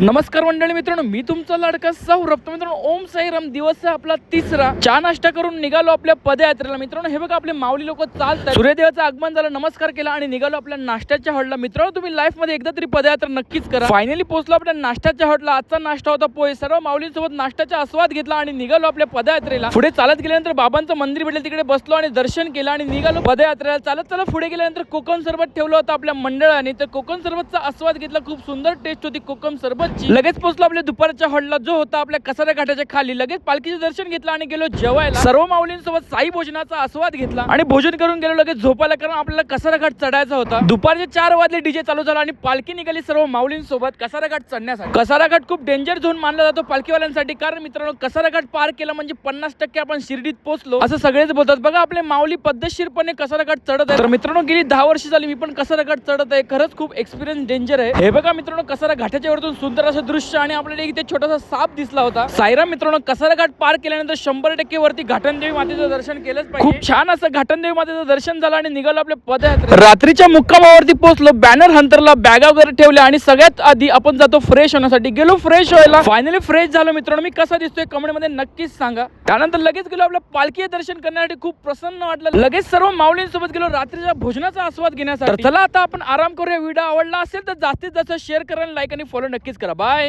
नमस्कार मंडळी मित्रांनो मी तुमचा लाडका सौरभ. तर मित्रांनो ओम साईराम दिवस आहे आपला तिसरा. चहा नाश्ता करून निघालो आपल्या पदयात्रेला. मित्रांनो हे बघा आपले माऊली लोक चालतात. सूर्यदेवाचं आगमन झालं नमस्कार केला आणि निघालो आपल्या नाश्त्याच्या हॉटला मित्रांनो तुम्ही लाईफमध्ये एकदा तरी पदयात्रा नक्कीच करा. फायनली पोहोचलो आपल्या नाश्त्याच्या हॉटला आजचा नाश्ता होता पोहे. सर्व माऊलींसोबत नाश्त्याचा आस्वाद घेतला आणि निघालो आपल्या पदयात्रेला. पुढे चालत गेल्यानंतर बाबांचं मंदिर भेटलं तिकडे बसलो आणि दर्शन केलं आणि निघालो पदयात्रेला. चालत चालत पुढे गेल्यानंतर कोकम सरबत ठेवलं होतं आपल्या मंडळाने. तर कोकम सरबतचा आस्वाद घेतला. खूप सुंदर टेस्ट होती कोकम सरबत. लगेच पोहोचलो आपल्या दुपारच्या हॉलला. जो होता आपल्या कसारा घाटाच्या खाली. लगेच पालखीचं दर्शन घेतलं आणि गेलो जेवायला. सर्व माऊलींसोबत साई भोजनाचा आस्वाद घेतला. आणि भोजन करून गेलो लगेच झोपायला कारण आपल्याला कसारा घाट चढायचा होता. दुपारचे चार वाजले डीजे चालू झाला आणि पालखी निघाली सर्व माऊलींसोबत कसारा घाट चढण्यासाठी. कसारा घाट खूप डेंजर झोन मानला जातो पालखीवाल्यांसाठी कारण मित्रांनो कसारा घाट पार केला म्हणजे पन्नास टक्के आपण शिर्डीत पोहोचलो असं सगळेच बोलतात. बघा आपले माऊली पद्धतशीरपणे कसारा घाट चढत आहे तर मित्रांनो गेली दहा वर्ष झाली मी पण कसारा घाट चढत आहे. खरंच खूप एक्सपिरियन्स डेंजर आहे. हे बघा मित्रांनो कसारा घाटाच्या वरतून सुंदर असं दृश्य आणि आपल्याला इथे छोटासा साप दिसला होता. सायरा मित्रांनो कसारा घाट पार केल्यानंतर शंभर टक्के वरती घाटनदेवी मातेचं दर्शन केलंच पाहिजे. खूप छान असं घाटनदेवी मातेचं दर्शन झालं आणि निघालो आपल्या पदयात्रे रात्रीच्या मुक्कामावरती पोहोचलो बॅनर हंतरला बॅगा वगैरे ठेवल्या आणि सगळ्यात आधी आपण जातो फ्रेश होण्यासाठी. गेलो फ्रेश व्हायला. फायनली फ्रेश झालो मित्रांनो. मी कसा दिसतोय कमेंटमध्ये नक्कीच सांगा. त्यानंतर लगेच गेलो आपल्या पालखी दर्शन करण्यासाठी. खूप प्रसन्न वाटलं. लगेच सर्व माऊलींसोबत गेलो रात्रीच्या भोजनाचा आस्वाद घेण्यासाठी. चला आता आपण आराम करूया. व्हिडिओ आवडला असेल तर जास्तीत जास्त शेअर करा लाईक आणि फॉलो नक्कीच करा बाय